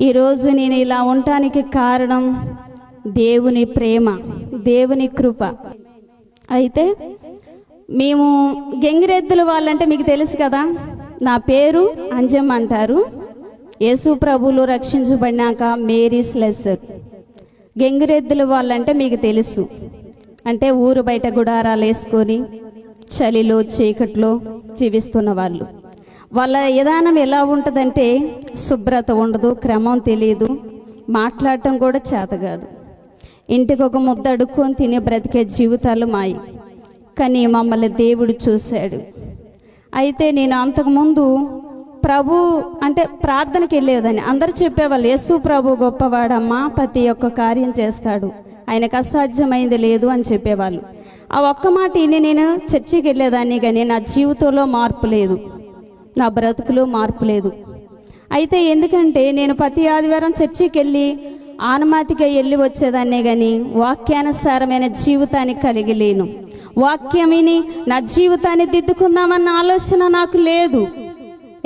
ఈరోజు నేను ఇలా ఉండటానికి కారణం దేవుని ప్రేమ దేవుని కృప. అయితే మేము గెంగిరెద్దుల వాళ్ళంటే మీకు తెలుసు కదా నా పేరు అంజమ్ అంటారు. యేసు ప్రభులు రక్షించబడినాక మేరీ స్లెస్సర్. గెంగిరెద్దుల వాళ్ళంటే మీకు తెలుసు. అంటే ఊరు బయట గుడారాలు వేసుకొని చలిలో చీకట్లో జీవిస్తున్న వాళ్ళు. వాళ్ళ విధానం ఎలా ఉంటుందంటే శుభ్రత ఉండదు క్రమం తెలియదు మాట్లాడటం కూడా చేత కాదు. ఇంటికి ఒక ముద్ద అడుక్కొని తినే బ్రతికే జీవితాలు మాయి. కానీ మమ్మల్ని దేవుడు చూశాడు. అయితే నేను అంతకుముందు ప్రభు అంటే ప్రార్థనకి వెళ్ళేదని అందరు చెప్పేవాళ్ళు యేసు ప్రభు గొప్పవాడమ్మా ప్రతి ఒక్క కార్యం చేస్తాడు. ఆయనకు అసాధ్యమైంది లేదు అని చెప్పేవాళ్ళు. ఆ ఒక్క మాట ఇని నేను చర్చికి వెళ్ళేదాన్ని కానీ నా జీవితంలో మార్పు లేదు. నా బ్రతుకులో మార్పు లేదు. అయితే ఎందుకంటే నేను ప్రతి ఆదివారం చర్చికి వెళ్ళి ఆనమాతిగా వెళ్ళి వచ్చేదాన్నే కానీ వాక్యానుసారమైన జీవితాన్ని కలిగి లేను. వాక్యమిని నా జీవితాన్ని దిద్దుకుందామన్న ఆలోచన నాకు లేదు.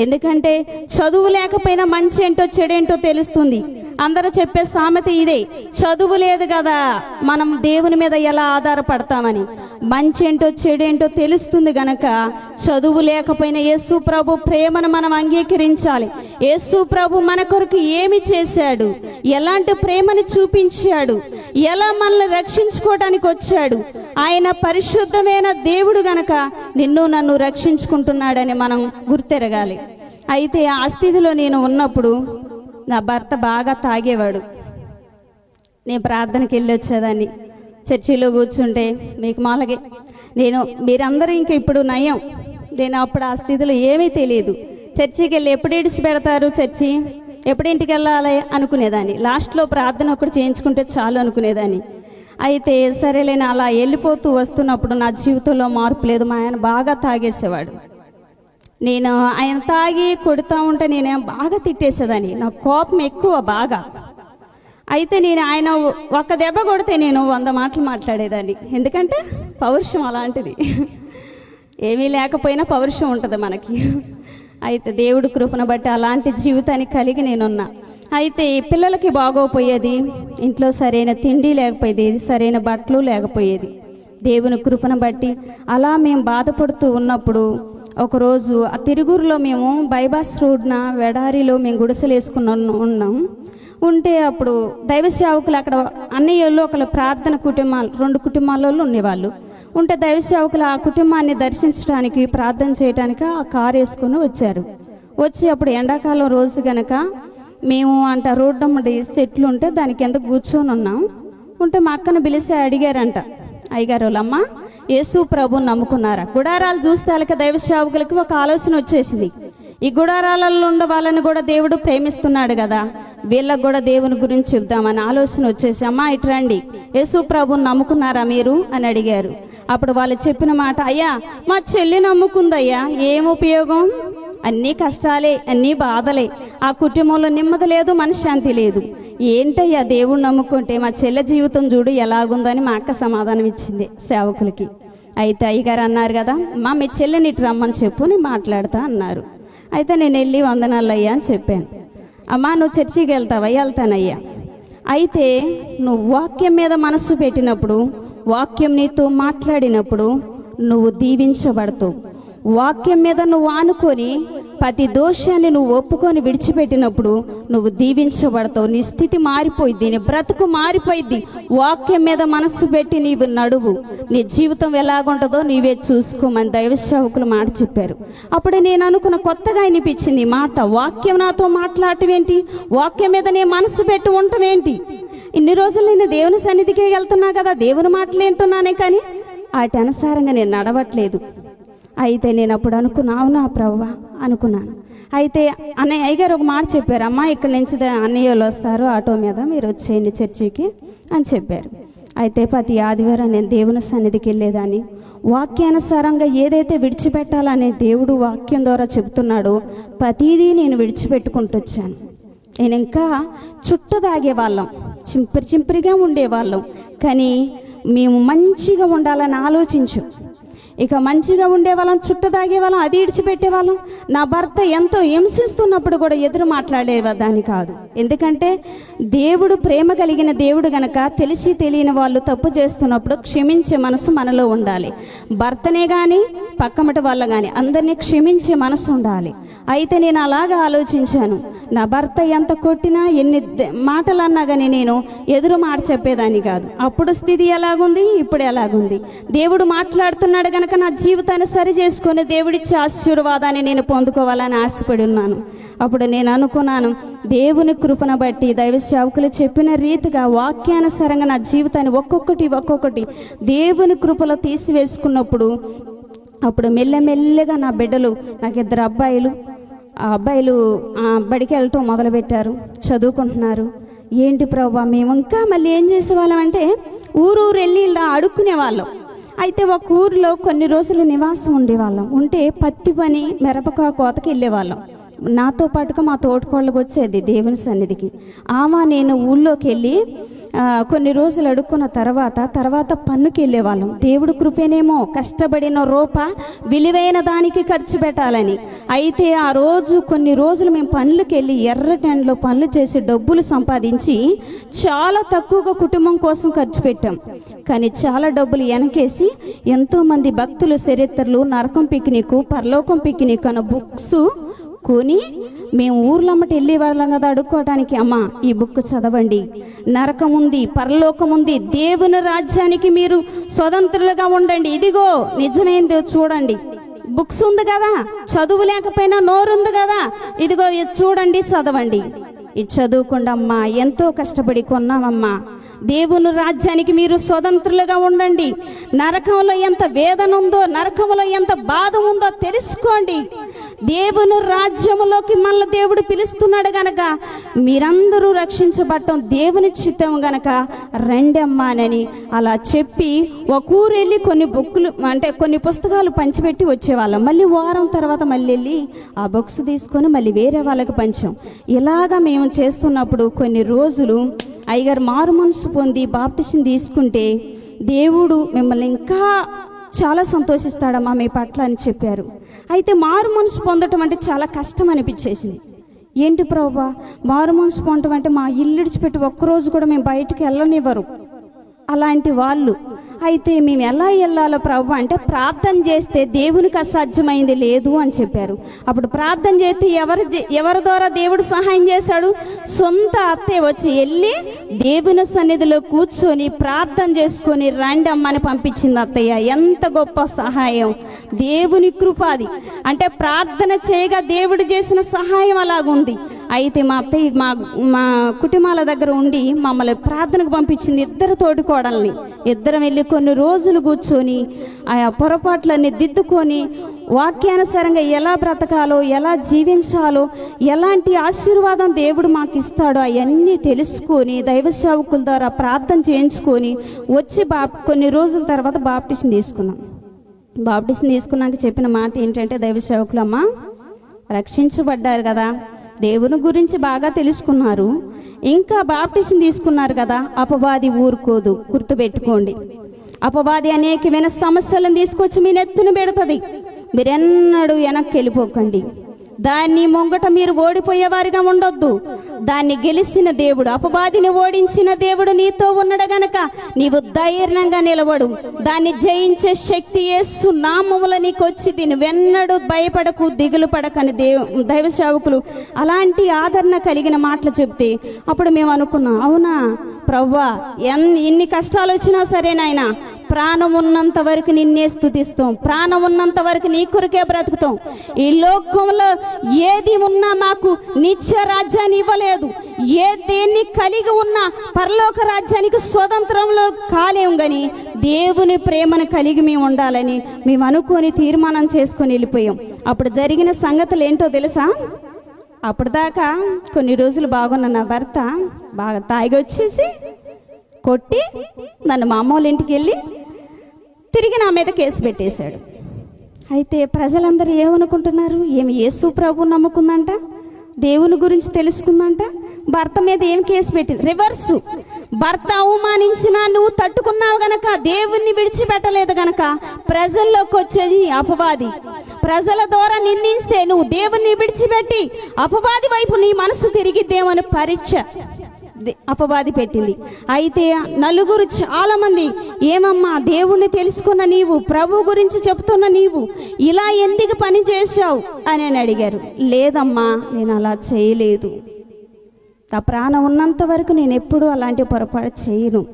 ఎందుకంటే చదువు లేకపోయినా మంచి ఏంటో చెడేంటో తెలుస్తుంది. అందరూ చెప్పే సామెత ఇదే చదువు లేదు కదా మనం దేవుని మీద ఎలా ఆధారపడతామని. మంచి ఏంటో చెడేంటో తెలుస్తుంది గనక చదువు లేకపోయినా యేసు ప్రభు ప్రేమను మనం అంగీకరించాలి. యేసు ప్రభు మన కొరకు ఏమి చేశాడు? ఎలాంటి ప్రేమను చూపించాడు? ఎలా మనల్ని రక్షించుకోవడానికి వచ్చాడు? ఆయన పరిశుద్ధమైన దేవుడు గనక నిన్ను నన్ను రక్షించుకుంటున్నాడని మనం గుర్తెరగాలి. అయితే ఆ స్థితిలో నేను ఉన్నప్పుడు నా భర్త బాగా తాగేవాడు. నేను ప్రార్థనకి వెళ్ళి వచ్చేదాన్ని. చర్చిలో కూర్చుంటే మీకు మాలగే. నేను మీరందరూ ఇంకా ఇప్పుడు నయం. నేను అప్పుడు ఆ స్థితిలో ఏమీ తెలియదు. చర్చికి వెళ్ళి ఎప్పుడు ఇడిచి పెడతారు చర్చి? ఎప్పుడు ఇంటికి వెళ్ళాలి అనుకునేదాన్ని. లాస్ట్లో ప్రార్థన ఒకటి చేయించుకుంటే చాలు అనుకునేదాన్ని. అయితే సరేలేని అలా వెళ్ళిపోతూ వస్తున్నప్పుడు నా జీవితంలో మార్పు లేదు. మా ఆయన బాగా తాగేసేవాడు. నేను ఆయన తాగి కొడుతూ ఉంటే నేను బాగా తిట్టేసేదాన్ని. నా కోపం ఎక్కువ బాగా. అయితే నేను ఆయన ఒక్క దెబ్బ కొడితే నేను వంద మాటలు మాట్లాడేదాన్ని. ఎందుకంటే పౌరుషం అలాంటిది. ఏమీ లేకపోయినా పౌరుషం ఉంటుంది మనకి. అయితే దేవుడి కృపను బట్టి అలాంటి జీవితాన్ని కలిగి నేనున్నా. అయితే పిల్లలకి బాగోపోయేది ఇంట్లో సరైన తిండి లేకపోయేది సరైన బట్టలు లేకపోయేది. దేవుని కృపను బట్టి అలా మేము బాధపడుతూ ఉన్నప్పుడు ఒకరోజు ఆ తిరుగురులో మేము బైబాస్ రోడ్న వెడారిలో మేము గుడిసెలు వేసుకున్న ఉన్నాం ఉంటే అప్పుడు దైవ సేవకులు అక్కడ అన్నయ్యలు ఒకళ్ళ ప్రార్థన కుటుంబాలు రెండు కుటుంబాలలో ఉండేవాళ్ళు. ఉంటే దైవ సేవకులు ఆ కుటుంబాన్ని దర్శించడానికి ప్రార్థన చేయడానికి ఆ కారు వేసుకొని వచ్చారు. వచ్చి అప్పుడు ఎండాకాలం రోజు గనక మేము అంట రోడ్డు అమ్మడి చెట్లు ఉంటే దాని కింద కూర్చొని ఉన్నాం. ఉంటే మా అక్కను పిలిచి అడిగారంట అయ్యగారు వాళ్ళమ్మ యేసు ప్రభు నమ్ముకున్నారా? గుడారాలు చూస్తే వాళ్ళకి దైవ సేవకులకి ఒక ఆలోచన వచ్చేసింది. ఈ గుడారాలలో ఉండే వాళ్ళని కూడా దేవుడు ప్రేమిస్తున్నాడు కదా. వీళ్ళకు కూడా దేవుని గురించి చెప్దామని ఆలోచన వచ్చేసి అమ్మా ఇట్రండి యేసు ప్రభుని నమ్ముకున్నారా మీరు? అని అడిగారు. అప్పుడు వాళ్ళు చెప్పిన మాట అయ్యా మా చెల్లి నమ్ముకుందయ్యా. ఏం ఉపయోగం? అన్నీ కష్టాలే అన్నీ బాధలే. ఆ కుటుంబంలో నెమ్మది లేదు మనశ్శాంతి లేదు. ఏంటయ్యా దేవుడు నమ్ముకుంటే మా చెల్లె జీవితం చూడు ఎలాగుందని మా అక్క సమాధానం ఇచ్చింది సేవకులకి. అయితే అయ్యగారు అన్నారు కదా మా మీ చెల్లెని ఇటు రమ్మని చెప్పు నేను మాట్లాడతా అన్నారు. అయితే నేను వెళ్ళి వందనాలు అయ్యా అని చెప్పాను. అమ్మా నువ్వు చర్చికి వెళ్తావా? వెళ్తానయ్యా. అయితే నువ్వు వాక్యం మీద మనస్సు పెట్టినప్పుడు వాక్యం నీతో మాట్లాడినప్పుడు నువ్వు దీవించబడతావు. వాక్యం మీద నువ్వు ఆనుకొని ప్రతి దోషాన్ని నువ్వు ఒప్పుకొని విడిచిపెట్టినప్పుడు నువ్వు దీవించబడతావు. నీ స్థితి మారిపోయింది నీ బ్రతుకు మారిపోయింది వాక్యం మీద మనస్సు పెట్టి నీవు నడువు. నీ జీవితం ఎలాగుంటుందో నీవే చూసుకోమని దైవ మాట చెప్పారు. అప్పుడు నేను అనుకున్న కొత్తగా అనిపించింది మాట. వాక్యం నాతో మాట్లాడటమేంటి? వాక్యం మీద నీ మనసు పెట్టి ఉండటం ఏంటి ఇన్ని రోజులు నేను దేవుని సన్నిధికి వెళ్తున్నా కదా దేవుని మాటలు ఏంటున్నానే కానీ వాటి అనుసారంగా నేను నడవట్లేదు. అయితే నేను అప్పుడు అనుకున్నా అవునా ప్రవ్వ? అనుకున్నాను. అయితే అన్నయ్య అయ్యగారు ఒక మాట చెప్పారు అమ్మ ఇక్కడ నుంచి అన్నయ్యలు వస్తారు ఆటో మీద మీరు వచ్చేయండి చర్చికి అని చెప్పారు. అయితే ప్రతి ఆదివారం నేను దేవుని సన్నిధికి వెళ్ళేదాన్ని. వాక్యానుసారంగా ఏదైతే విడిచిపెట్టాలనే దేవుడు వాక్యం ద్వారా చెబుతున్నాడో ప్రతిదీ నేను విడిచిపెట్టుకుంటూ వచ్చాను. నేను ఇంకా చుట్ట తాగేవాళ్ళం చింపిరి చింపిరిగా ఉండేవాళ్ళం. కానీ మేము మంచిగా ఉండాలని ఆలోచించు. ఇక మంచిగా ఉండేవాళ్ళం చుట్ట తాగేవాళ్ళం అది ఇడిచిపెట్టేవాళ్ళం. నా భర్త ఎంతో హింసిస్తున్నప్పుడు కూడా ఎదురు మాట్లాడేదాన్ని కాదు. ఎందుకంటే దేవుడు ప్రేమ కలిగిన దేవుడు గనక తెలిసి తెలియని వాళ్ళు తప్పు చేస్తున్నప్పుడు క్షమించే మనసు మనలో ఉండాలి. భర్తనే కానీ పక్కమటి వాళ్ళ కానీ అందరినీ క్షమించే మనసు ఉండాలి. అయితే నేను అలాగా ఆలోచించాను. నా భర్త ఎంత కొట్టినా ఎన్ని మాటలు అన్నా కానీ నేను ఎదురు మాట చెప్పేదాన్ని కాదు. అప్పుడు స్థితి ఎలాగుంది? ఇప్పుడు ఎలాగుంది? దేవుడు మాట్లాడుతున్నాడు గనక నా జీవితాన్ని సరి చేసుకొని దేవుడిచ్చే ఆశీర్వాదాన్ని నేను పొందుకోవాలని ఆశపడి ఉన్నాను. అప్పుడు నేను అనుకున్నాను దేవుని కృపను బట్టి దైవ సేవకులు చెప్పిన రీతిగా వాక్యానుసారంగా నా జీవితాన్ని ఒక్కొక్కటి ఒక్కొక్కటి దేవుని కృపలో తీసివేసుకున్నప్పుడు అప్పుడు మెల్లమెల్లగా నా బిడ్డలు నాకు ఇద్దరు అబ్బాయిలు ఆ అబ్బాయిలు బడికి వెళ్ళటం మొదలుపెట్టారు చదువుకుంటున్నారు. ఏంటి ప్రభా మేము ఇంకా మళ్ళీ ఏం చేసేవాళ్ళం అంటే ఊరు ఊరు వెళ్ళి ఇలా అడుక్కునేవాళ్ళం. అయితే ఒక ఊరిలో కొన్ని రోజులు నివాసం ఉండేవాళ్ళం. ఉంటే పత్తి పని మిరపకా కోతకి వెళ్ళేవాళ్ళం. నాతో పాటుగా మా తోటకోళ్ళకి వచ్చేది దేవుని సన్నిధికి. ఆమె నేను ఊళ్ళోకి వెళ్ళి కొన్ని రోజులు అడుక్కున్న తర్వాత తర్వాత పన్నుకి వెళ్ళేవాళ్ళం. దేవుడు కృపేనేమో కష్టపడిన రూప విలువైన దానికి ఖర్చు పెట్టాలని. అయితే ఆ రోజు కొన్ని రోజులు మేము పనులకు వెళ్ళి ఎర్ర టెండ్లో పనులు చేసి డబ్బులు సంపాదించి చాలా తక్కువగా కుటుంబం కోసం ఖర్చు పెట్టాం. కానీ చాలా డబ్బులు వెనకేసి ఎంతో మంది చరిత్రలు నరకం పిక్నిక్ పరలోకం పిక్నిక్ అన్న బుక్స్ కొని మేము ఊర్లమ్మటి వెళ్ళే వాళ్ళం కదా అడుక్కోవటానికి అమ్మ ఈ బుక్ చదవండి. నరకం ఉంది పరలోకం ఉంది దేవుని రాజ్యానికి మీరు స్వతంత్రులుగా ఉండండి. ఇదిగో నిజమేందో చూడండి. బుక్స్ ఉంది కదా చదువు లేకపోయినా నోరుంది కదా. ఇదిగో ఇది చూడండి చదవండి. ఇది చదువుకుండమ్మా ఎంతో కష్టపడి కొన్నామమ్మా దేవుని రాజ్యానికి మీరు స్వతంత్రులుగా ఉండండి. నరకంలో ఎంత వేదన ఉందో నరకంలో ఎంత బాధ ఉందో తెలుసుకోండి. దేవుని రాజ్యములోకి మళ్ళీ దేవుడు పిలుస్తున్నాడు గనక మీరందరూ రక్షించబడటం దేవుని చిత్తం గనక రండమ్మానని అలా చెప్పి ఒక ఊరు వెళ్ళి కొన్ని బుక్కులు అంటే కొన్ని పుస్తకాలు పంచిపెట్టి వచ్చేవాళ్ళం. మళ్ళీ వారం తర్వాత మళ్ళీ వెళ్ళి ఆ బుక్స్ తీసుకొని మళ్ళీ వేరే వాళ్ళకి పంచాం. ఇలాగా మేము చేస్తున్నప్పుడు కొన్ని రోజులు అయ్యగారు మారు మనసు పొంది బాప్టిషన్ తీసుకుంటే దేవుడు మిమ్మల్ని ఇంకా చాలా సంతోషిస్తాడమ్మా మీ పట్ల అని చెప్పారు. అయితే మారు మనసు పొందటం అంటే చాలా కష్టం అనిపించేసింది. ఏంటి ప్రభా? మారు మనసు పొందటం అంటే మా ఇల్లు విడిచిపెట్టి ఒక్కరోజు కూడా మేము బయటికి వెళ్ళనివ్వరు. అలాంటి వాళ్ళు. అయితే మేము ఎలా వెళ్ళాలో ప్రభు అంటే ప్రార్థన చేస్తే దేవునికి అసాధ్యమైంది లేదు అని చెప్పారు. అప్పుడు ప్రార్థన చేస్తే ఎవరి ఎవరి ద్వారా దేవుడు సహాయం చేశాడు? సొంత అత్తే వచ్చి వెళ్ళి దేవుని సన్నిధిలో కూర్చొని ప్రార్థన చేసుకొని రండి అమ్మని పంపించింది అత్తయ్య. ఎంత గొప్ప సహాయం. దేవుని కృపాది అంటే ప్రార్థన చేయగా దేవుడు చేసిన సహాయం అలాగుంది. అయితే మా అత్తయ్య మా మా కుటుంబాల దగ్గర ఉండి మమ్మల్ని ప్రార్థనకు పంపించింది ఇద్దరు తోడుకోడల్ని. ఇద్దరం వెళ్ళి కొన్ని రోజులు కూర్చొని ఆ పొరపాట్లన్నీ దిద్దుకొని వాక్యానుసారంగా ఎలా బ్రతకాలో ఎలా జీవించాలో ఎలాంటి ఆశీర్వాదం దేవుడు మాకు ఇస్తాడో అవన్నీ తెలుసుకొని దైవ సేవకుల ద్వారా ప్రార్థన చేయించుకొని వచ్చి బా కొన్ని రోజుల తర్వాత బాప్టిషన్ తీసుకున్నాం. బాప్టిషన్ తీసుకున్నాక చెప్పిన మాట ఏంటంటే దైవ సేవకులమ్మ రక్షించబడ్డారు కదా. దేవుని గురించి బాగా తెలుసుకున్నారు. ఇంకా బాప్టిషన్ తీసుకున్నారు కదా అపవాది ఊరుకోదు గుర్తుపెట్టుకోండి. అపవాది అనేకమైన సమస్యలను తీసుకొచ్చి మీ నెత్తున పెడుతుంది. మీరెన్నడూ వెనక్కి వెళ్ళిపోకండి. దాన్ని ముంగట మీరు ఓడిపోయేవారిగా ఉండొద్దు. దాన్ని గెలిచిన దేవుడు అపవాదిని ఓడించిన దేవుడు నీతో ఉన్నాడు గనక నీవు ధైర్యంగా నిలబడు. దాన్ని జయించే శక్తి యేసు నామముల నీకు వచ్చి దీని వెన్నడు భయపడకు దిగులు పడకని దేవ దైవ సేవకులు అలాంటి ఆదరణ కలిగిన మాటలు చెప్తే అప్పుడు మేము అనుకున్నాం అవునా? ప్రవ్వా ఎన్ ఇన్ని కష్టాలు వచ్చినా సరే నాయనా ప్రాణం ఉన్నంత వరకు నిన్నే స్థుతిస్తాం ప్రాణం ఉన్నంత వరకు నీ కొరకే బ్రతుకుతాం. ఈ లోకంలో ఏది ఉన్నా మాకు నిత్య రాజ్యాన్ని ఇవ్వలేదు. ఏ దేన్ని కలిగి ఉన్నా పరలోక రాజ్యానికి స్వతంత్రంలో కాలేం కానీ దేవుని ప్రేమను కలిగి మేము ఉండాలని మేము అనుకొని తీర్మానం చేసుకొని వెళ్ళిపోయాం. అప్పుడు జరిగిన సంగతులు ఏంటో తెలుసా? అప్పటిదాకా కొన్ని రోజులు బాగున్న నా భర్త బాగా తాగి వచ్చేసి కొట్టి నన్ను మా అమ్మ వాళ్ళ ఇంటికి వెళ్ళి తిరిగి నా మీద కేసు పెట్టేశాడు. అయితే ప్రజలందరూ ఏమనుకుంటున్నారు? ఏమి యేసు ప్రభు నమ్ముకుందంట? దేవుని గురించి తెలుసుకుందంట? భర్త మీద ఏం కేసు పెట్టింది? రివర్సు. భర్త అవమానించినా నువ్వు తట్టుకున్నావు గనక దేవుణ్ణి విడిచిపెట్టలేదు గనక ప్రజల్లోకి వచ్చేది అపవాది. ప్రజల ద్వారా నిందిస్తే నువ్వు దేవుణ్ణి విడిచిపెట్టి అపవాది వైపు నీ మనసు తిరిగిద్దేమని పరీక్ష అపవాది పెట్టింది. అయితే నలుగురు చాలా మంది ఏమమ్మా దేవుణ్ణి తెలుసుకున్న నీవు ప్రభు గురించి చెప్తున్న నీవు ఇలా ఎందుకు పని చేశావు? అని అని అడిగారు. లేదమ్మా నేను అలా చేయలేదు. నా ప్రాణం ఉన్నంత వరకు నేను ఎప్పుడూ అలాంటి పొరపాటు చేయను.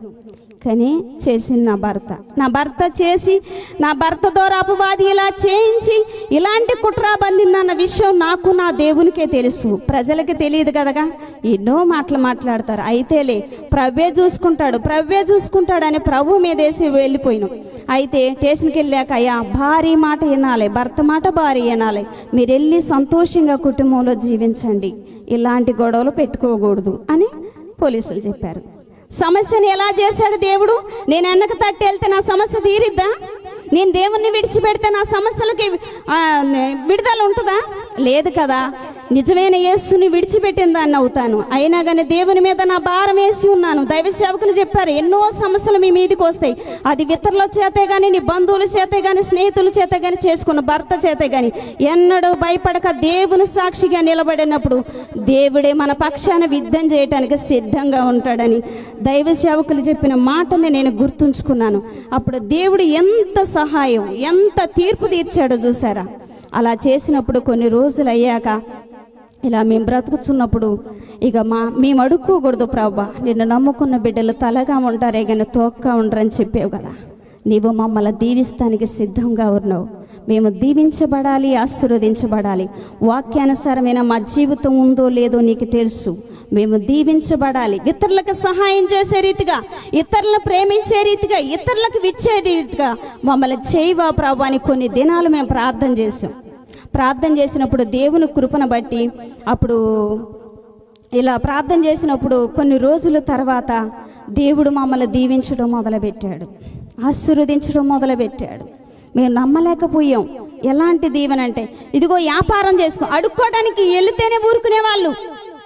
కానీ చేసింది నా భర్త. నా భర్త చేసి నా భర్త ద్వారా అపవాది ఇలా చేయించి ఇలాంటి కుట్ర బందిందన్న విషయం నాకు నా దేవునికే తెలుసు. ప్రజలకి తెలియదు కదగా? ఎన్నో మాటలు మాట్లాడతారు. అయితేలే ప్రవ్వే చూసుకుంటాడు. ప్రవ్వే చూసుకుంటాడు అని ప్రభు మీదేసి వెళ్ళిపోయినాం. అయితే స్టేషన్కి వెళ్ళాక అయ్యా భారీ మాట వినాలి భర్త మాట భారీ వినాలి. మీరు వెళ్ళి సంతోషంగా కుటుంబంలో జీవించండి. ఇలాంటి గొడవలు పెట్టుకోకూడదు అని పోలీసులు చెప్పారు. సమస్యను ఎలా చేశాడు దేవుడు? నేను వెనక తట్టి వెళ్తే నా సమస్య తీరిద్దా? నేను దేవుణ్ణి విడిచిపెడితే నా సమస్యలకి విడుదల ఉంటుందా? లేదు కదా. నిజమైన యేసుని విడిచిపెట్టిన దాన్ని అవుతాను అయినా కానీ దేవుని మీద నా భారం వేసి ఉన్నాను. దైవ సేవకులు చెప్పారు ఎన్నో సమస్యలు మీ మీదకి వస్తాయి. అది ఇతరుల చేతే కానీ నీ బంధువుల చేతే కానీ స్నేహితుల చేతే కానీ చేసుకున్న భర్త చేతే కానీ ఎన్నడూ భయపడక దేవుని సాక్షిగా నిలబడినప్పుడు దేవుడే మన పక్షాన యుద్ధం చేయటానికి సిద్ధంగా ఉంటాడని దైవ సేవకులు చెప్పిన మాటని నేను గుర్తుంచుకున్నాను. అప్పుడు దేవుడు ఎంత సహాయం ఎంత తీర్పు తీర్చాడో చూసారా అలా చేసినప్పుడు కొన్ని రోజులు అయ్యాక ఇలా మేము బ్రతుకుతున్నప్పుడు ఇక మా మేము అడుక్కోకూడదు ప్రభా. నిన్ను నమ్ముకున్న బిడ్డలు తలగా ఉంటారే కానీ తోక్గా ఉండరని చెప్పావు కదా. నీవు మమ్మల్ని దీవిస్తానికి సిద్ధంగా ఉన్నావు. మేము దీవించబడాలి ఆశీర్వదించబడాలి. వాక్యానుసారమైన మా జీవితం ఉందో లేదో నీకు తెలుసు. మేము దీవించబడాలి. ఇతరులకు సహాయం చేసే రీతిగా ఇతరులను ప్రేమించే రీతిగా ఇతరులకు విచ్చే రీతిగా మమ్మల్ని చేయవా ప్రభు అని కొన్ని దినాలు మేము ప్రార్థన చేసాం ప్రార్థన చేసినప్పుడు దేవుని కృపను బట్టి అప్పుడు ఇలా ప్రార్థన చేసినప్పుడు కొన్ని రోజుల తర్వాత దేవుడు మమ్మల్ని దీవించడం మొదలుపెట్టాడు. ఆశీర్వదించడం మొదలుపెట్టాడు. మేము నమ్మలేకపోయాం. ఎలాంటి దీవెన అంటే ఇదిగో వ్యాపారం చేసుకో అడుక్కోవడానికి వెళితేనే ఊరుకునే వాళ్ళు.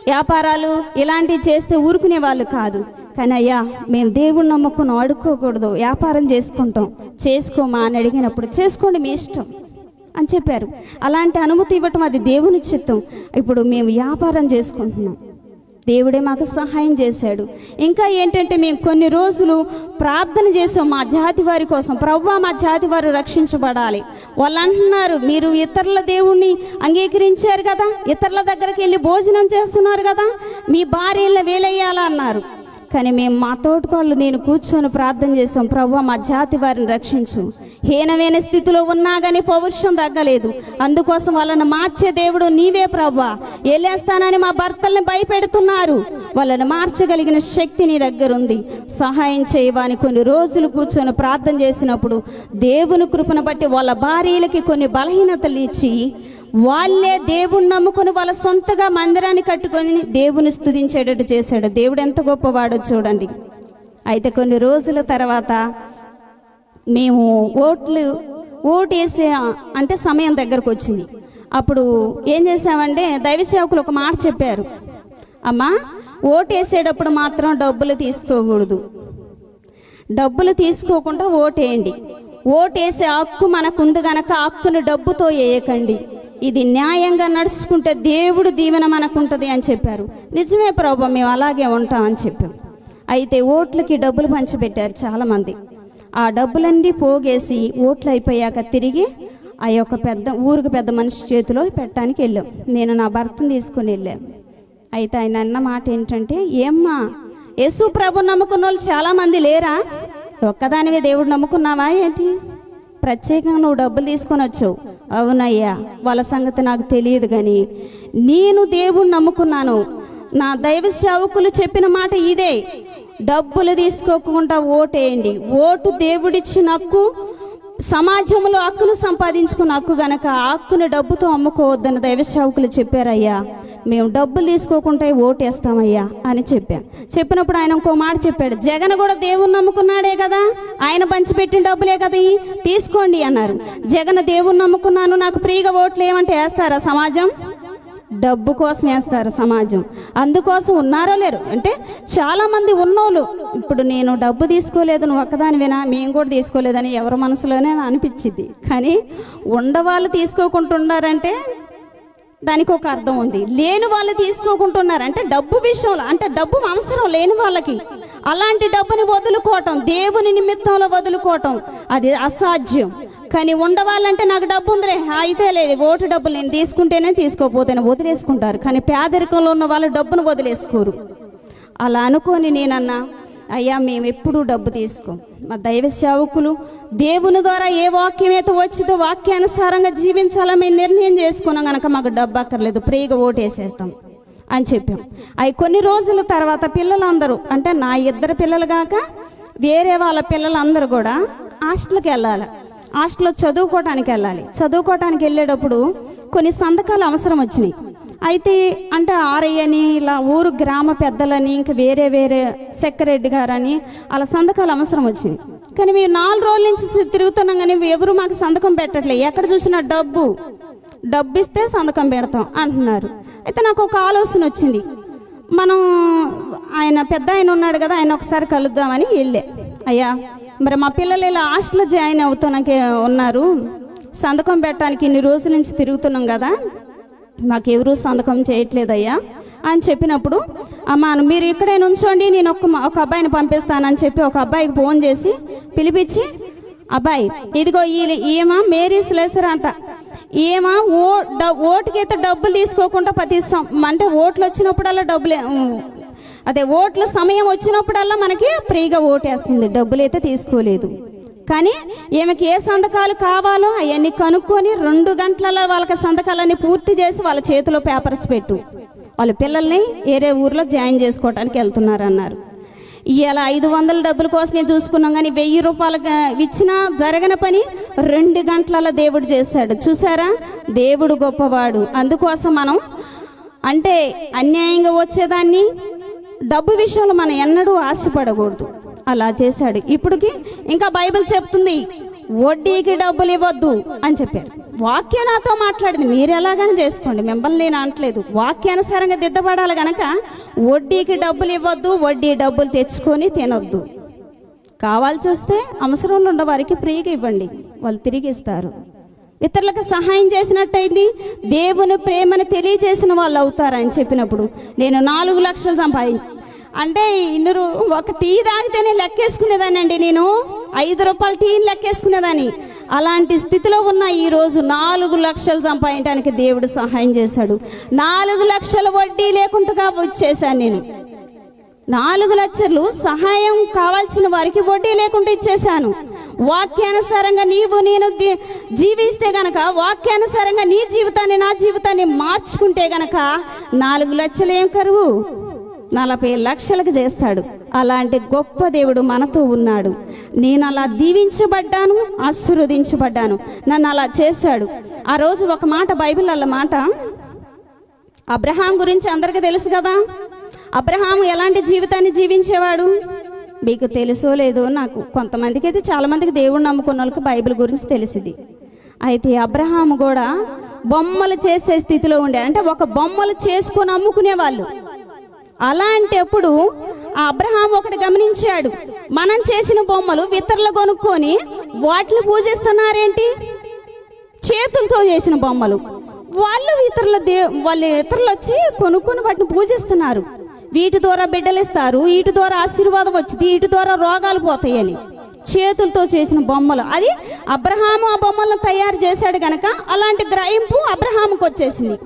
వ్యాపారాలు ఇలాంటివి చేస్తే ఊరుకునే వాళ్ళు కాదు. కానీ అయ్యా మేము దేవుడిని నమ్ముకుని అడుక్కోకూడదు. వ్యాపారం చేసుకుంటాం. చేసుకోమా అని అడిగినప్పుడు చేసుకోండి మీ ఇష్టం. అని చెప్పారు. అలాంటి అనుమతి ఇవ్వటం అది దేవుని చిత్తం. ఇప్పుడు మేము వ్యాపారం చేసుకుంటున్నాం. దేవుడే మాకు సహాయం చేశాడు. ఇంకా ఏంటంటే మేము కొన్ని రోజులు ప్రార్థన చేసాం మా జాతి వారి కోసం. ప్రవ్వా మా జాతి వారు రక్షించబడాలి. వాళ్ళు అంటున్నారు మీరు ఇతరుల దేవుణ్ణి అంగీకరించారు కదా? ఇతరుల దగ్గరికి వెళ్ళి భోజనం చేస్తున్నారు కదా? మీ భార్యలను వేలయ్యాలన్నారు. కానీ మేము మా తోటికోళ్ళు నేను కూర్చొని ప్రార్థన చేసాం ప్రభు మా జాతి వారిని రక్షించు. హీనమైన స్థితిలో ఉన్నా కానీ పౌరుషం తగ్గలేదు. అందుకోసం వాళ్ళని మార్చే దేవుడు నీవే ప్రభా వెళ్ళేస్తానని మా భర్తల్ని భయపెడుతున్నారు. వాళ్ళని మార్చగలిగిన శక్తి నీ దగ్గర ఉంది సహాయం చేయవని కొన్ని రోజులు కూర్చొని ప్రార్థన చేసినప్పుడు దేవుని కృపను బట్టి వాళ్ళ భార్యలకి కొన్ని బలహీనతలు ఇచ్చి వాళ్ళే దేవుణ్ణి నమ్ముకుని వాళ్ళ సొంతగా మందిరాన్ని కట్టుకొని దేవుని స్థుతించేటట్టు చేశాడు. దేవుడు ఎంత గొప్పవాడో చూడండి. అయితే కొన్ని రోజుల తర్వాత మేము ఓట్లు ఓటు వేసే అంటే సమయం దగ్గరకు వచ్చింది. అప్పుడు ఏం చేసామంటే దైవ సేవకులు ఒక మాట చెప్పారు. అమ్మా ఓటు వేసేటప్పుడు మాత్రం డబ్బులు తీసుకోకూడదు. డబ్బులు తీసుకోకుండా ఓటేయండి ఓటేసే హక్కు మనకుంది గనక హక్కును డబ్బుతో వేయకండి. ఇది న్యాయంగా నడుచుకుంటే దేవుడు దీవెన మనకుంటుంది అని చెప్పారు. నిజమే ప్రభు మేము అలాగే ఉంటామని చెప్పాం. అయితే ఓట్లకి డబ్బులు పంచిపెట్టారు చాలామంది. ఆ డబ్బులన్నీ పోగేసి ఓట్లు అయిపోయాక తిరిగి ఆ యొక్క పెద్ద ఊరికి పెద్ద మనిషి చేతిలో పెట్టడానికి వెళ్ళాం. నేను నా భర్తను తీసుకుని వెళ్ళాను అయితే ఆయన అన్న మాట ఏంటంటే ఏమ్మా యేసు ప్రభు నమ్ముకున్న వాళ్ళు చాలా మంది లేరా? ఒక్కదానివే దేవుడు నమ్ముకున్నావా ఏంటి? ప్రత్యేకంగా నువ్వు డబ్బులు తీసుకొని వచ్చావు. అవునయ్యా వాళ్ళ సంగతి నాకు తెలియదు కానీ నేను దేవుణ్ణి నమ్ముకున్నాను. నా దైవ సేవకులు చెప్పిన మాట ఇదే. డబ్బులు తీసుకోకుండా ఓటేయండి. ఓటు దేవుడిచ్చిన హక్కు సమాజంలో హక్కును సంపాదించుకున్న హక్కు గనక ఆ హక్కును డబ్బుతో అమ్ముకోవద్దని దైవ సేవకులు చెప్పారయ్యా. మేము డబ్బులు తీసుకోకుండా ఓటేస్తామయ్యా అని చెప్పాను. చెప్పినప్పుడు ఆయన ఇంకో మాట చెప్పాడు జగన్ కూడా దేవుణ్ణి నమ్ముకున్నాడే కదా ఆయన పంచిపెట్టిన డబ్బులే కదా తీసుకోండి అన్నారు. జగన్ దేవుణ్ణి నమ్ముకున్నాను నాకు ఫ్రీగా ఓట్లు ఏమంటే వేస్తారా సమాజం? డబ్బు కోసం వేస్తారు సమాజం? అందుకోసం ఉన్నారో లేరు? అంటే చాలా మంది ఉన్నోళ్ళు ఇప్పుడు నేను డబ్బు తీసుకోలేదు నువ్వు ఒక్కదాని వినా మేము కూడా తీసుకోలేదని ఎవరి మనసులోనే అనిపించింది. కానీ ఉండవాళ్ళు తీసుకోకుంటున్నారంటే దానికి ఒక అర్థం ఉంది. లేని వాళ్ళు తీసుకోకుంటున్నారు అంటే డబ్బు విషయంలో అంటే డబ్బు అవసరం లేని వాళ్ళకి. అలాంటి డబ్బుని వదులుకోవటం దేవుని నిమిత్తంలో వదులుకోవటం అది అసాధ్యం. కానీ ఉండవాలంటే నాకు డబ్బు ఉందిలే అయితే లేదు ఓటు డబ్బులు నేను తీసుకుంటేనే తీసుకోపోతేనే వదిలేసుకుంటారు. కానీ పేదరికంలో ఉన్న వాళ్ళు డబ్బును వదిలేసుకోరు. అలా అనుకొని నేనన్నా అయ్యా మేము ఎప్పుడూ డబ్బు తీసుకోం. మా దైవ సేవకులు దేవుని ద్వారా ఏ వాక్యం అయితే వచ్చిందో వాక్యానుసారంగా జీవించాలని మేము నిర్ణయం చేసుకున్నాం కనుక మాకు డబ్బు అక్కర్లేదు ఫ్రీగా ఓటేసేస్తాం అని చెప్పాం. అవి కొన్ని రోజుల తర్వాత పిల్లలందరూ అంటే నా ఇద్దరు పిల్లలు కాక వేరే వాళ్ళ పిల్లలందరూ కూడా హాస్టల్కి వెళ్ళాలి. హాస్టల్లో చదువుకోవటానికి వెళ్ళాలి. చదువుకోవటానికి వెళ్ళేటప్పుడు కొన్ని సంతకాలు అవసరం వచ్చినాయి. అయితే అంటే ఆరయ్యని అని ఇలా ఊరు గ్రామ పెద్దలని ఇంకా వేరే వేరే సెక్రటరీ గారని అలా సంతకాలు అవసరం వచ్చింది. కానీ మేము నాలుగు రోజుల నుంచి తిరుగుతున్నాం కానీ ఎవరు మాకు సంతకం పెట్టట్లేదు ఎక్కడ చూసినా డబ్బు. డబ్బు ఇస్తే సంతకం పెడతాం అంటున్నారు. అయితే నాకు ఒక ఆలోచన వచ్చింది. మనం ఆయన పెద్ద ఆయన ఉన్నాడు కదా ఆయన ఒకసారి కలుద్దామని వెళ్ళే. అయ్యా మరి మా పిల్లలు ఇలా హాస్టల్లో జాయిన్ అవుతానికి ఉన్నారు. సంతకం పెట్టడానికి ఇన్ని రోజుల నుంచి తిరుగుతున్నాం కదా. మాకెవరూ సంతకం చేయట్లేదయ్యా అని చెప్పినప్పుడు అమ్మా మీరు ఇక్కడే నుంచోండి నేను ఒక ఒక అబ్బాయిని పంపిస్తానని చెప్పి ఒక అబ్బాయికి ఫోన్ చేసి పిలిపించి అబ్బాయి ఇదిగో ఈ మేరీ స్లెసర్ అంట. ఈమె ఓ ఓటుకైతే డబ్బులు తీసుకోకుండా ప్రతి సం- అంటే ఓట్లు వచ్చినప్పుడల్లా డబ్బులు అదే ఓట్ల సమయం వచ్చినప్పుడల్లా మనకి ఫ్రీగా ఓటేస్తుంది. డబ్బులు అయితే తీసుకోలేదు. కానీ ఈమెకి ఏ సంతకాలు కావాలో అవన్నీ కనుక్కొని రెండు గంటలలో వాళ్ళకి సంతకాలన్నీ పూర్తి చేసి వాళ్ళ చేతిలో పేపర్స్ పెట్టు. వాళ్ళ పిల్లల్ని వేరే ఊర్లో జాయిన్ చేసుకోవడానికి వెళ్తున్నారు అన్నారు ఇలా ఐదు వందల డబ్బుల కోసమే చూసుకున్నాం కానీ వెయ్యి రూపాయలు ఇచ్చినా జరగని పని రెండు గంటలలో దేవుడు చేశాడు. చూసారా? దేవుడు గొప్పవాడు. అందుకోసం మనం అంటే అన్యాయంగా వచ్చేదాన్ని డబ్బు విషయంలో మనం ఎన్నడూ ఆశపడకూడదు. అలా చేశాడు. ఇప్పటికి ఇంకా బైబిల్ చెప్తుంది వడ్డీకి డబ్బులు ఇవ్వద్దు అని చెప్పారు. వాక్య నాతో మాట్లాడింది. మీరు ఎలాగని చేసుకోండి. మిమ్మల్ని నేను అనట్లేదు. వాక్యానుసారంగా దిద్దపడాలి గనక వడ్డీకి డబ్బులు ఇవ్వద్దు వడ్డీ డబ్బులు తెచ్చుకొని తినొద్దు. కావాల్సి వస్తే అవసరంలో ఉన్న వారికి ఫ్రీగా ఇవ్వండి. వాళ్ళు తిరిగి ఇస్తారు. ఇతరులకు సహాయం చేసినట్టయింది. దేవుని ప్రేమను తెలియజేసిన వాళ్ళు అవుతారని చెప్పినప్పుడు నేను నాలుగు లక్షలు సంపాదించి అంటే ఇన్నరు ఒక టీ తాగితేనే లెక్కేసుకునేదానండి నేను. ఐదు రూపాయల టీని లెక్కేసుకునేదాన్ని. అలాంటి స్థితిలో ఉన్న ఈ రోజు నాలుగు లక్షలు సంపాదించడానికి దేవుడు సహాయం చేశాడు. నాలుగు లక్షల వడ్డీ లేకుండా వచ్చేసాను నేను. నాలుగు లక్షలు సహాయం కావాల్సిన వారికి వడ్డీ లేకుండా ఇచ్చేశాను. వాక్యానుసారంగా నీవు నేను జీవిస్తే గనక వాక్యానుసారంగా నీ జీవితాన్ని నా జీవితాన్ని మార్చుకుంటే గనక నాలుగు లక్షలు ఏం కరువు? నలభై లక్షలకు చేస్తాడు. అలాంటి గొప్ప దేవుడు మనతో ఉన్నాడు. నేను అలా దీవించబడ్డాను ఆశీర్వదించబడ్డాను. నన్ను అలా చేశాడు. ఆ రోజు ఒక మాట బైబిల్ అల్ల మాట. అబ్రహాం గురించి అందరికీ తెలుసు కదా? అబ్రహాం ఎలాంటి జీవితాన్ని జీవించేవాడు? మీకు తెలుసో లేదో నాకు కొంతమందికి అయితే చాలా మందికి దేవుడు నమ్ముకున్న వాళ్ళకి బైబిల్ గురించి తెలిసింది. అయితే అబ్రహాం కూడా బొమ్మలు చేసే స్థితిలో ఉండే. అంటే ఒక బొమ్మలు చేసుకొని అమ్ముకునే వాళ్ళు అలాంటప్పుడు ఆ అబ్రహాం ఒకటి గమనించాడు. మనం చేసిన బొమ్మలు ఇతరులు కొనుక్కొని వాటిని పూజిస్తున్నారేంటి? చేతులతో చేసిన బొమ్మలు. వాళ్ళు ఇతరుల దే వాళ్ళు ఇతరులు వచ్చి కొనుక్కొని వాటిని పూజిస్తున్నారు. వీటి ద్వారా బిడ్డలు ఇస్తారు వీటి ద్వారా ఆశీర్వాదం వచ్చింది వీటి ద్వారా రోగాలు పోతాయని. చేతులతో చేసిన బొమ్మలు. అది అబ్రహాము ఆ బొమ్మలను తయారు చేశాడు గనక అలాంటి గ్రహింపు అబ్రహాముకు వచ్చేసింది.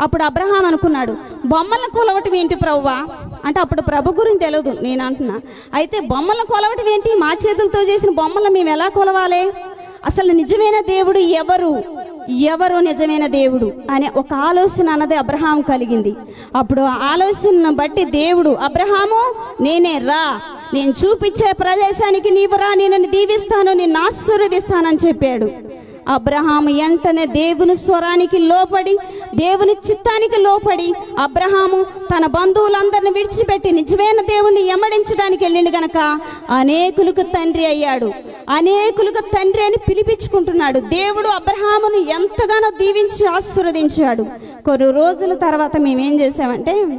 అప్పుడు అబ్రహాం అనుకున్నాడు బొమ్మలను కొలవటం ఏంటి ప్రవ్వా? అంటే అప్పుడు ప్రభు గురించి తెలియదు నేను అంటున్నా. అయితే బొమ్మలను కొలవటం ఏంటి? మా చేతులతో చేసిన బొమ్మలను మేము ఎలా కొలవాలి? అసలు నిజమైన దేవుడు ఎవరు? ఎవరు నిజమైన దేవుడు? అనే ఒక ఆలోచన అన్నది అబ్రహాం కలిగింది. అప్పుడు ఆ ఆలోచనను బట్టి దేవుడు అబ్రహాము నేనే రా. నేను చూపించే ప్రదేశానికి నీవు రా. నేను దీవిస్తాను. నిన్ను ఆశీర్వదిస్తానని చెప్పాడు. అబ్రహాము వెంటనే దేవుని స్వరానికి లోపడి దేవుని చిత్తానికి లోపడి అబ్రహాము తన బంధువులందరిని విడిచిపెట్టి నిజమైన దేవుణ్ణి ఎమ్మడించడానికి వెళ్ళిండు గనక అనేకులకు తండ్రి అయ్యాడు. అనేకులకు తండ్రి అని పిలిపించుకుంటున్నాడు. దేవుడు అబ్రహామును ఎంతగానో దీవించి ఆశీర్వదించాడు. కొన్ని రోజుల తర్వాత మేమేం చేసామంటే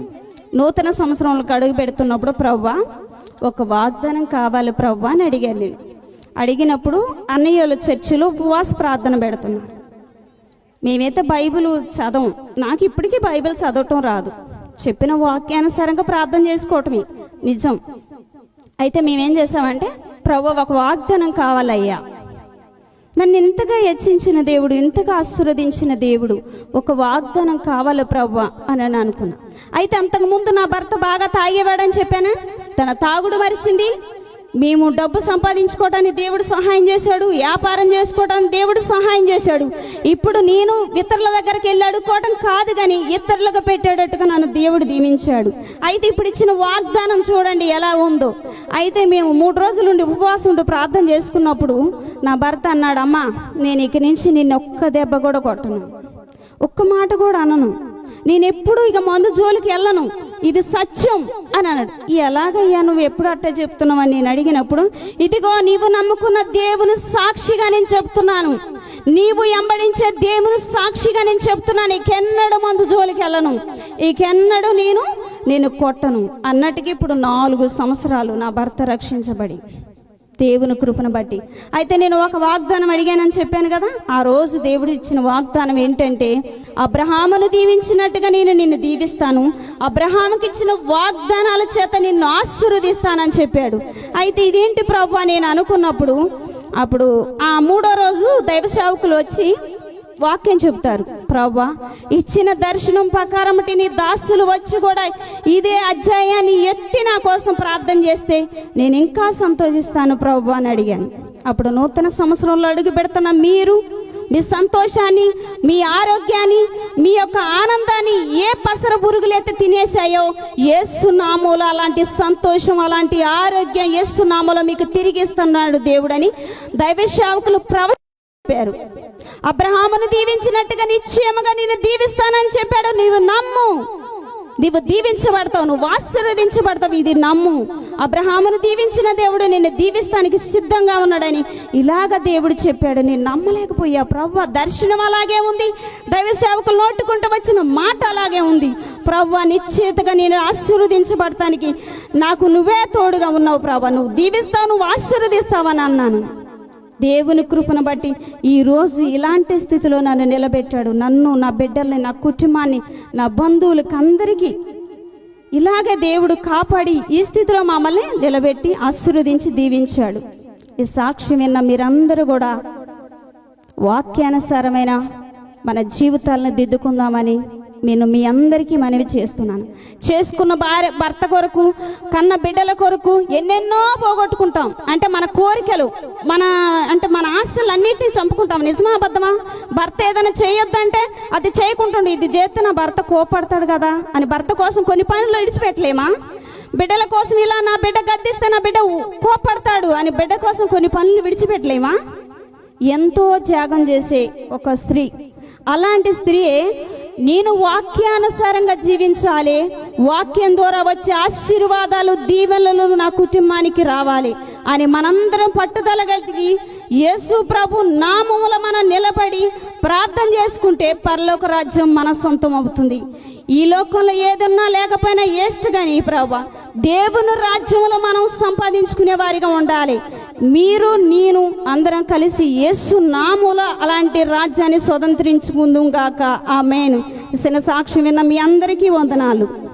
నూతన సంవత్సరంలో అడుగు పెడుతున్నప్పుడు ప్రవ్వా ఒక వాగ్దానం కావాలి ప్రవ్వా అని అడిగాను నేను. అడిగినప్పుడు అన్నయ్యల చర్చిలో ఉపవాస ప్రార్థన పెడుతున్నాను మేమైతే బైబిల్ చదవం. నాకు ఇప్పటికీ బైబిల్ చదవటం రాదు. చెప్పిన వాక్యానుసారంగా ప్రార్థన చేసుకోవటమే. నిజం. అయితే మేమేం చేసామంటే ప్రభు ఒక వాగ్దానం కావాలయ్యా. నన్ను ఇంతగా హెచ్చించిన దేవుడు ఇంతగా ఆశీర్వదించిన దేవుడు ఒక వాగ్దానం కావాలి ప్రవ్వ అని అని అనుకున్నా. అయితే అంతకుముందు నా భర్త బాగా తాగేవాడని చెప్పానా? తన తాగుడు మరిచింది మేము డబ్బు సంపాదించుకోవడానికి దేవుడు సహాయం చేశాడు వ్యాపారం చేసుకోవడానికి దేవుడు సహాయం చేశాడు. ఇప్పుడు నేను ఇతరుల దగ్గరికి వెళ్ళి అడుక్కోవడం కాదు కానీ ఇతరులకు పెట్టేటట్టుగా నన్ను దేవుడు దీవించాడు. అయితే ఇప్పుడు ఇచ్చిన వాగ్దానం చూడండి ఎలా ఉందో. అయితే మేము మూడు రోజులు ఉండి ఉపవాసం ఉండి ప్రార్థన చేసుకున్నప్పుడు నా భర్త అన్నాడు అమ్మా నేను ఇక నుంచి నిన్ను ఒక్క దెబ్బ కూడా కొట్టను. ఒక్క మాట కూడా అనను. నేను ఎప్పుడు ఇక మందు జోలికి వెళ్ళను. ఇది సత్యం అని అన్నాడు. ఎలాగయ్యా నువ్వు ఎప్పుడు అట్ట చెప్తున్నావు అని నేను అడిగినప్పుడు ఇదిగో నీవు నమ్ముకున్న దేవుని సాక్షిగా నేను చెప్తున్నాను. నీవు ఎంబడించే దేవుని సాక్షిగా నేను చెప్తున్నాను. ఇకెన్నడు మందు జోలికి వెళ్ళను. ఇకెన్నడు నేను నేను కొట్టను. అన్నట్టుగా ఇప్పుడు నాలుగు సంవత్సరాలు నా భర్త రక్షించబడి దేవుని కృపను బట్టి. అయితే నేను ఒక వాగ్దానం అడిగానని చెప్పాను కదా ఆ రోజు దేవుడు ఇచ్చిన వాగ్దానం ఏంటంటే అబ్రహామును దీవించినట్టుగా నేను నిన్ను దీవిస్తాను. అబ్రహాముకి ఇచ్చిన వాగ్దానాల చేత నిన్ను ఆశీర్వదిస్తానని చెప్పాడు. అయితే ఇదేంటి ప్రభు నేను అనుకున్నప్పుడు అప్పుడు ఆ మూడో రోజు దైవ సేవకులు వచ్చి వాక్యం చెప్తారు ప్రవ్వా ఇచ్చిన దర్శనం ప్రకారం నీ దాసులు వచ్చి కూడా ఇదే అధ్యాయాన్ని ఎత్తి నా కోసం ప్రార్థన చేస్తే నేను ఇంకా సంతోషిస్తాను ప్రవ్వా అని అడిగాను. అప్పుడు నూతన సంవత్సరంలో అడుగు పెడుతున్న మీరు మీ సంతోషాన్ని మీ ఆరోగ్యాన్ని మీ యొక్క ఆనందాన్ని ఏ పసర పురుగులైతే తినేసాయో ఏసునామూల అలాంటి సంతోషం అలాంటి ఆరోగ్యం ఏసునామూల మీకు తిరిగిస్తున్నాడు దేవుడని దైవ సేవకులు ప్రవ చెప్పారు. అబ్రహామును దీవించినట్టుగా నిశ్చయముగా నేను దీవిస్తానని చెప్పాడు. నీవు నమ్ము. నీవు దీవించబడతావు నువ్వు ఆశీర్వదించబడతావు ఇది నమ్ము. అబ్రహామును దీవించిన దేవుడు నిన్ను దీవిస్తానికి సిద్ధంగా ఉన్నాడని ఇలాగ దేవుడు చెప్పాడు. నేను నమ్మలేకపోయా. ప్రవ్వ దర్శనం అలాగే ఉంది. దైవ సేవకులు నోటుకుంటూ వచ్చిన మాట అలాగే ఉంది. ప్రవ్వ నిశ్చేతగా నేను ఆశీర్వదించబడటానికి నాకు నువ్వే తోడుగా ఉన్నావు ప్రవ్వ. నువ్వు దీవిస్తావు నువ్వు ఆశీర్వదిస్తావని అన్నాను. దేవుని కృపను బట్టి ఈ రోజు ఇలాంటి స్థితిలో నన్ను నిలబెట్టాడు. నన్ను నా బిడ్డల్ని నా కుటుంబాన్ని నా బంధువులకి అందరికీ ఇలాగే దేవుడు కాపాడి ఈ స్థితిలో మమ్మల్ని నిలబెట్టి ఆశీర్వదించి దీవించాడు. ఈ సాక్షి విన్న మీరందరూ కూడా వాక్యానుసారమైన మన జీవితాలను దిద్దుకుందామని నేను మీ అందరికీ మనవి చేస్తున్నాను. చేసుకున్న భార్య భర్త కొరకు కన్న బిడ్డల కొరకు ఎన్నెన్నో పోగొట్టుకుంటాం. అంటే మన కోరికలు మన అంటే మన ఆశలు అన్నింటినీ చంపుకుంటాం. నిజమా అబద్ధమా? భర్త ఏదైనా చేయొద్దంటే అది చేయకుంటుండే. ఇది చేస్తే నా భర్త కోపడతాడు కదా అని భర్త కోసం కొన్ని పనులు విడిచిపెట్టలేమా? బిడ్డల కోసం ఇలా నా బిడ్డ గద్దిస్తే నా బిడ్డ కోపడతాడు అని బిడ్డ కోసం కొన్ని పనులు విడిచిపెట్టలేమా? ఎంతో త్యాగం చేసే ఒక స్త్రీ అలాంటి స్త్రీ నేను వాక్యానుసారంగా జీవించాలి. వాక్యం ద్వారా వచ్చే ఆశీర్వాదాలు దీవెనలు నా కుటుంబానికి రావాలి. అని మనందరం పట్టుదల కలిగి యేసు ప్రభు నామూల మనం నిలబడి ప్రార్థన చేసుకుంటే పరలోక రాజ్యం మన సొంతం అవుతుంది. ఈ లోకంలో ఏదన్నా లేకపోయినా ఏస్ట్ కానీ ప్రభా దేవుని రాజ్యంలో మనం సంపాదించుకునే వారిగా ఉండాలి. మీరు నేను అందరం కలిసి యేసు నాముల అలాంటి రాజ్యాన్ని స్వతంత్రించుకుందాం గాక. ఆ మేను సాక్ష్యం విన్న మీ అందరికీ వందనాలు.